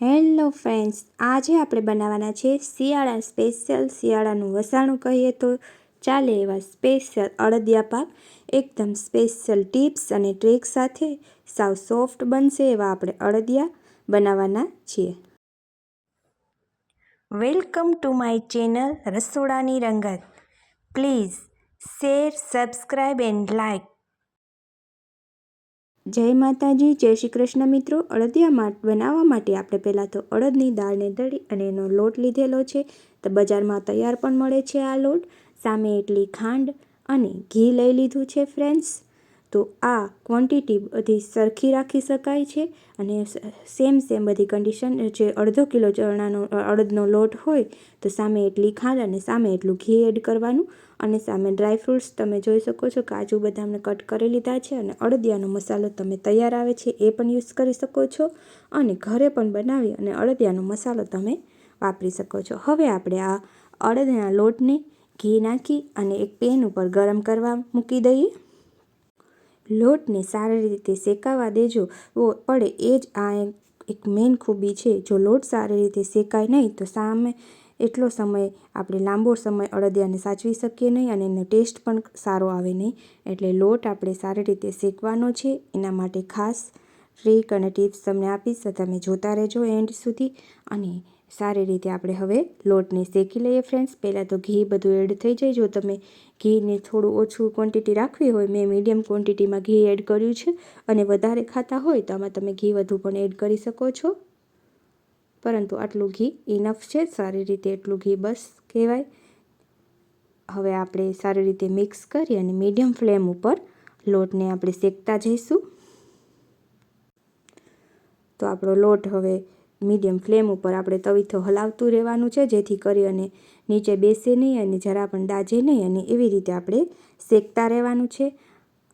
Hello friends, આજે આપણે બનાવવાના છે શિયાળા સ્પેશિયલ શિયાળાનું વસાણું કહીએ તો ચાલે એવા સ્પેશિયલ અડદિયા પાક, એકદમ સ્પેશિયલ ટિપ્સ અને ટ્રીક સાથે સાવ સોફ્ટ બનશે એવા આપણે અડદિયા બનાવવાના છીએ. વેલકમ ટુ માય ચેનલ રસોડાની રંગત. Please share subscribe and like જય માતાજી, જય શ્રી કૃષ્ણ મિત્રો. અડદિયા બનાવવા માટે આપણે પહેલાં તો અડદની દાળને દળી અને એનો લોટ લીધેલો છે. તો બજારમાં તૈયાર પણ મળે છે આ લોટ. સામે એટલી ખાંડ અને ઘી લઈ લીધું છે ફ્રેન્ડ્સ તો આ ક્વોન્ટિટી બધી સરખી રાખી શકાય છે અને સેમ સેમ બધી કન્ડિશન જે અડધો કિલો ચણાનો અડદનો લોટ હોય તો સામે એટલી ખાંડ અને સામે એટલું ઘી એડ કરવાનું અને સામે ડ્રાય ફ્રૂટ્સ તમે જોઈ શકો છો કાજુ બદામને કટ કરી લીધા છે અને અડદિયાનો મસાલો તમે તૈયાર આવે છે એ પણ યુઝ કરી શકો છો અને ઘરે પણ બનાવી અને અડદિયાનો મસાલો તમે વાપરી શકો છો. હવે આપણે આ અડદના લોટને ઘી નાખી અને એક પેન ઉપર ગરમ કરવા મૂકી દઈએ. લોટને સારી રીતે શેકાવા દેજો. પડે એ જ આ એક મેઇન ખૂબી છે. જો લોટ સારી રીતે શેકાય નહીં, તો સામે એટલો સમય, આપણે લાંબો સમય અડદિયાને સાચવી શકીએ નહીં અને એનો ટેસ્ટ પણ સારો આવે નહીં. એટલે લોટ આપણે સારી રીતે શેકવાનો છે. એના માટે ખાસ ટ્રીક અને ટિપ્સ તમને આપીશ. તો તમે જોતા રહેજો એન્ડ સુધી. અને સારી રીતે આપણે હવે લોટને શેકી લઈએ ફ્રેન્ડ્સ પહેલાં તો ઘી બધું એડ થઈ જાય. જો તમે ઘીને થોડું ઓછું ક્વોન્ટિટી રાખવી હોય, મેં મીડિયમ ક્વોન્ટિટીમાં ઘી એડ કર્યું છે અને વધારે ખાતા હોય તો આમાં તમે ઘી વધુ પણ એડ કરી શકો છો. પરંતુ આટલું ઘી ઇનફ છે. સારી રીતે એટલું ઘી બસ કહેવાય. હવે આપણે સારી રીતે મિક્સ કરી અને મીડિયમ ફ્લેમ ઉપર લોટને આપણે શેકતા જઈશું. તો આપણો લોટ હવે મીડિયમ ફ્લેમ ઉપર આપણે તવીથો હલાવતું રહેવાનું છે, જેથી કરી અને નીચે બેસે નહીં અને જરા પણ દાજે નહીં અને એવી રીતે આપણે શેકતા રહેવાનું છે.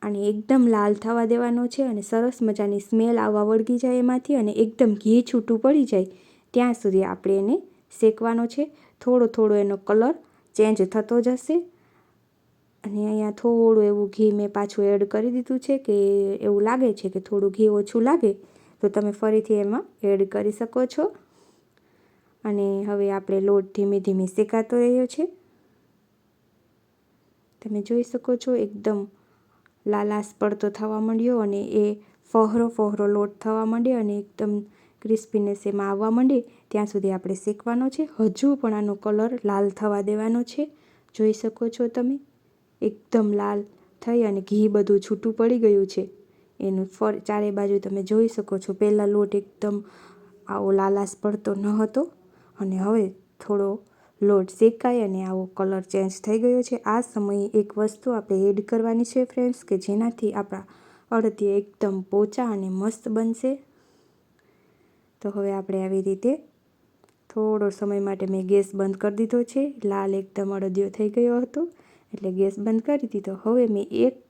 અને એકદમ લાલ થવા દેવાનો છે અને સરસ મજાની સ્મેલ આવવા વળગી જાય એમાંથી અને એકદમ ઘી છૂટું પડી જાય ત્યાં સુધી આપણે એને શેકવાનો છે. થોડો થોડો એનો કલર ચેન્જ થતો જશે. અને અહીંયા થોડું એવું ઘી મેં પાછું એડ કરી દીધું છે કે એવું લાગે છે કે થોડું ઘી ઓછું લાગે. તો તમે ફરીથી એમાં એડ કરી શકો છો. અને હવે આપણે લોટ ધીમે ધીમે શેકાતો રહ્યો છે. તમે જોઈ શકો છો એકદમ લાલાશ પડતો થવા માંડ્યો અને એ ફહરો ફહરો લોટ થવા માંડ્યો અને એકદમ ક્રિસ્પીનેસ એમાં આવવા માંડે. ત્યાં સુધી આપણે શેકવાનો છે. હજુ પણ આનો કલર લાલ થવા દેવાનો છે. જોઈ શકો છો તમે? એકદમ લાલ થઈ અને ઘી બધું છૂટું પડી ગયું છે. એનું ફર, ચારે બાજુ તમે જોઈ શકો છો. પહેલાં લોટ એકદમ આવો લાલાશ પડતો ન હતો અને હવે થોડો લોટ શેકાય અને આવો કલર ચેન્જ થઈ ગયો છે. આ સમયે એક વસ્તુ આપણે એડ કરવાની છે ફ્રેન્ડ્સ, કે જેનાથી આપણા અડદિયા એકદમ પોચા અને મસ્ત બનશે. તો હવે આપણે આવી રીતે થોડો સમય માટે મેં ગેસ બંધ કરી દીધો છે. લાલ એકદમ અડદિયો થઈ ગયો હતો, એટલે ગેસ બંધ કરી દીધો. હવે મેં એક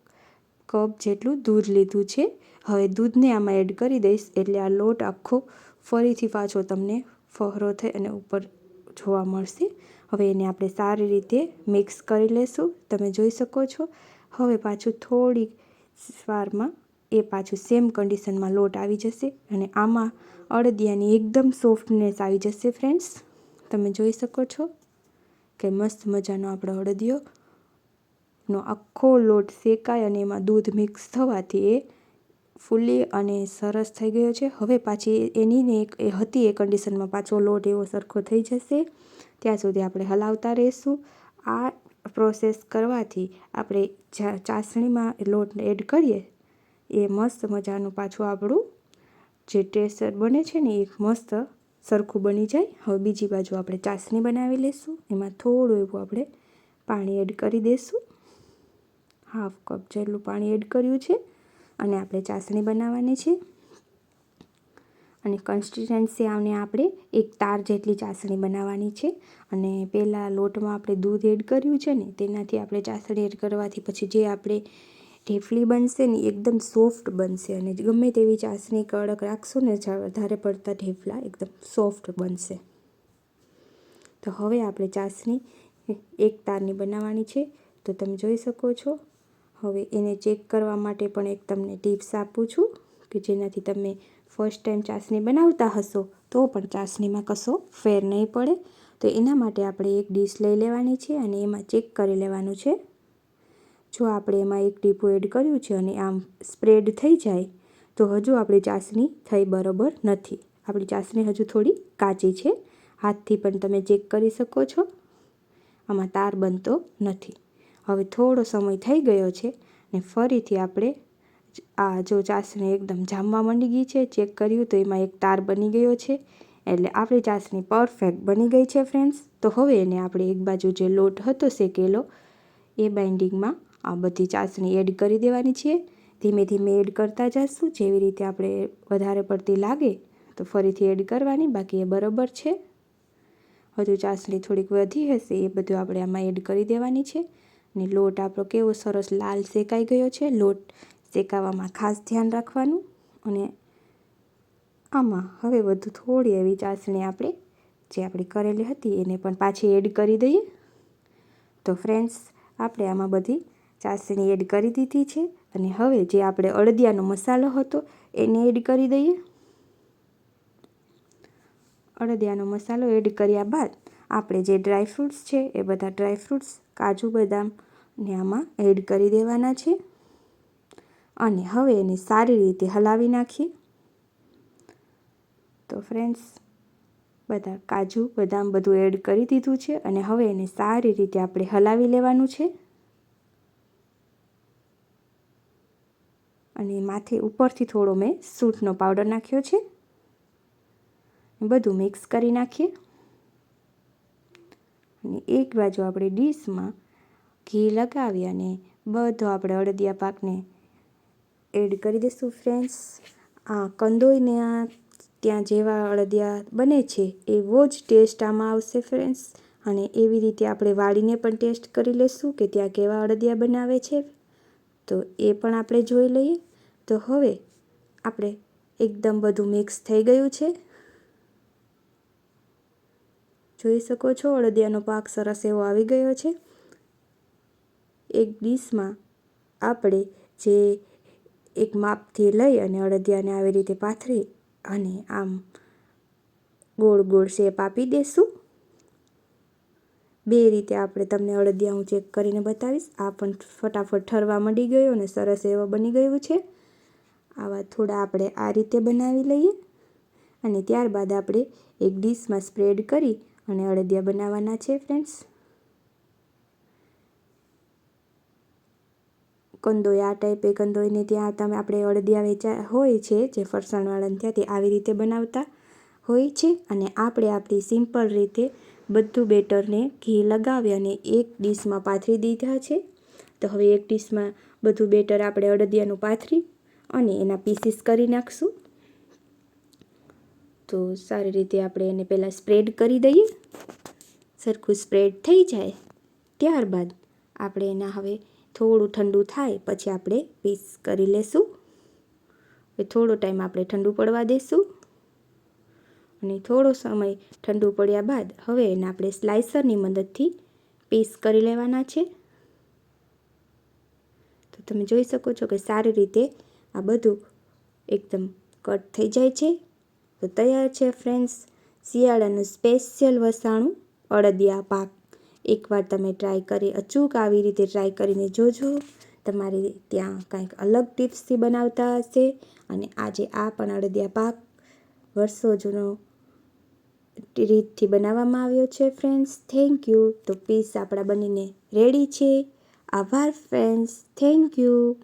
કપ જેટલું દૂધ લીધું છે. હવે દૂધને આમાં એડ કરી દઈશ એટલે આ લોટ આખો ફરીથી પાછો તમને ફહરો થઈ અને ઉપર જોવા મળશે. હવે એને આપણે સારી રીતે મિક્સ કરી લેશું. તમે જોઈ શકો છો. હવે પાછું થોડી વારમાં એ પાછું સેમ કન્ડિશનમાં લોટ આવી જશે અને આમાં અડદિયાની એકદમ સોફ્ટનેસ આવી જશે ફ્રેન્ડ્સ તમે જોઈ શકો છો. કે મસ્ત મજાનો આપણો અડદિયો નો આખો લોટ શેકાય અને એમાં દૂધ મિક્સ થવાથી એ ફૂલી અને સરસ થઈ ગયો છે. હવે પાછી એની ને એક, એ હતી એ કન્ડિશનમાં પાછો લોટ એવો સરખો થઈ જશે. ત્યાં સુધી આપણે હલાવતા રહીશું. આ પ્રોસેસ કરવાથી આપણે ચાસણીમાં લોટ એડ કરીએ, એ મસ્ત મજાનું પાછું આપણું જે ટેસ્ટર બને છે ને, એ મસ્ત સરખું બની જાય. હવે બીજી બાજુ આપણે ચાસણી બનાવી લઈશું એમાં થોડું એવું આપણે પાણી એડ કરી દઈશું હાફ કપ જેટલું પાણી એડ કર્યું છે અને આપણે ચાસણી બનાવવાની છે. અને કન્સિસ્ટન્સી આને આપણે એક તાર જેટલી ચાસણી બનાવવાની છે. અને પહેલાં લોટમાં આપણે દૂધ એડ કર્યું છે ને, તેનાથી આપણે ચાસણી એડ કરવાથી પછી જે આપણે ઢેફલી બનશે ને એકદમ સોફ્ટ બનશે અને ગમે તેવી ચાસણી કડક રાખશો ને વધારે પડતા ઢેફલા એકદમ સોફ્ટ બનશે. તો હવે આપણે ચાસણી એક તારની બનાવવાની છે. તો તમે જોઈ શકો છો હવે એને ચેક કરવા માટે પણ એક તમને ટિપ્સ આપું છું કે જેનાથી તમે ફર્સ્ટ ટાઈમ ચાસણી બનાવતા હશો તો પણ ચાસણીમાં કશો ફેર નહીં પડે. તો એના માટે આપણે એક ડીશ લઈ લેવાની છે અને એમાં ચેક કરી લેવાનું છે. જો આપણે એમાં એક ટીપું એડ કર્યું છે અને આમ સ્પ્રેડ થઈ જાય, તો હજુ આપણી ચાસણી થઈ બરોબર નથી. આપણી ચાસણી હજુ થોડી કાચી છે. હાથથી પણ તમે ચેક કરી શકો છો. આમાં તાર બનતો નથી. હવે થોડો સમય થઈ ગયો છે ને ફરીથી આપણે આ જો ચાસણી એકદમ જામવા માંડી ગઈ છે, ચેક કર્યું તો એમાં એક તાર બની ગયો છે. એટલે આપણી ચાસણી પરફેક્ટ બની ગઈ છે ફ્રેન્ડ્સ. તો હવે એને આપણે એક બાજુ જે લોટ હતો શેકેલો, એ બાઇન્ડિંગમાં આ બધી ચાસણી એડ કરી દેવાની છે. ધીમે ધીમે એડ કરતા જઈશું જેવી રીતે આપણે વધારે પડતી લાગે તો ફરીથી એડ કરવાની, બાકી એ બરાબર છે. હજુ ચાસણી થોડીક વધી હશે, એ બધું આપણે આમાં એડ કરી દેવાની છે. ને લોટ આપણો કેવો સરસ લાલ શેકાઈ ગયો છે. લોટ શેકાવામાં ખાસ ધ્યાન રાખવાનું અને આમાં હવે વધુ થોડી એવી ચાસણી આપણે જે આપણે કરેલી હતી એને પણ પાછી એડ કરી દઈએ. તો ફ્રેન્ડ્સ, આપણે આમાં બધી ચાસણી એડ કરી દીધી છે અને હવે જે આપણે અડદિયાનો મસાલો હતો એને એડ કરી દઈએ. અડદિયાનો મસાલો એડ કર્યા બાદ આપણે જે ડ્રાય ફ્રૂટ્સ છે એ બધા ડ્રાય ફ્રૂટ્સ, કાજુ બદામ ને આમાં એડ કરી દેવાના છે. અને હવે એને સારી રીતે હલાવી નાખીએ. તો ફ્રેન્ડ્સ, બધા કાજુ, બદામ બધું એડ કરી દીધું છે અને હવે એને સારી રીતે આપણે હલાવી લેવાનું છે. અને માથે ઉપરથી થોડો મેં સૂટનો પાવડર નાખ્યો છે. બધું મિક્સ કરી નાખીએ. અને એક બાજુ આપણે ડીશમાં ઘી લગાવી અને બધો આપણે અડદિયા પાકને એડ કરી દઈશું ફ્રેન્ડ્સ. આ કંદોઈને આ ત્યાં જેવા અડદિયા બને છે, એવો જ ટેસ્ટ આમાં આવશે ફ્રેન્ડ્સ. અને એવી રીતે આપણે વાળીને પણ ટેસ્ટ કરી લઈશું કે ત્યાં કેવા અડદિયા બનાવે છે. તો એ પણ આપણે જોઈ લઈએ. તો હવે આપણે એકદમ બધું મિક્સ થઈ ગયું છે. જોઈ શકો છો. અડદિયાનો પાક સરસ એવો આવી ગયો છે. એક ડીશમાં આપણે જે એક માપથી લઈ અને અડદિયાને આવી રીતે પાથરી અને આમ ગોળ ગોળ શેપ આપી દઈશું બે રીતે આપણે તમને અડદિયા હું ચેક કરીને બતાવીશ. આ પણ ફટાફટ ઠરવા મળી ગયો અને સરસ એવો બની ગયું છે. આવા થોડા આપણે આ રીતે બનાવી લઈએ અને ત્યારબાદ આપણે એક ડીશમાં સ્પ્રેડ કરી અને અડદિયા બનાવવાના છે ફ્રેન્ડ્સ કંદોઈ આ ટાઈપે કંદોઈને ત્યાં તમે આપણે અડદિયા વેચા હોય છે, જે ફરસાણવાળાને ત્યાં તે આવી રીતે બનાવતા હોય છે. અને આપણે આપણી સિમ્પલ રીતે બધું બેટરને ઘી લગાવી અને એક ડીશમાં પાથરી દીધા છે. તો હવે એક ડીશમાં બધું બેટર આપણે અડદિયાનું પાથરી અને એના પીસીસ કરી નાખશું. તો સારી રીતે આપણે એને પહેલાં સ્પ્રેડ કરી દઈએ. સરખું સ્પ્રેડ થઈ જાય. ત્યારબાદ આપણે એના હવે થોડું ઠંડુ થાય પછી આપણે પીસ કરી લેશું. હવે થોડો ટાઈમ આપણે ઠંડુ પડવા દઈશું અને થોડો સમય ઠંડુ પડ્યા બાદ હવે એને આપણે સ્લાઇસરની મદદથી પીસ કરી લેવાના છે. તો તમે જોઈ શકો છો કે સારી રીતે આ બધું એકદમ કટ થઈ જાય છે. તો તૈયાર છે ફ્રેન્ડ્સ. શિયાળાનું સ્પેશિયલ વસાણું અડદિયા પાક. એકવાર તમે ટ્રાય કરી, અચૂક આવી રીતે ટ્રાય કરીને જોજો. તમારી ત્યાં કંઈક અલગ ટિપ્સથી બનાવતા હશે અને આજે આ પણ અડદિયા પાક વર્ષો જૂનો રીતથી બનાવવામાં આવ્યો છે ફ્રેન્ડ્સ. Thank you. તો પીસ આપણા બનીને રેડી છે. આભાર ફ્રેન્ડ્સ. Thank you.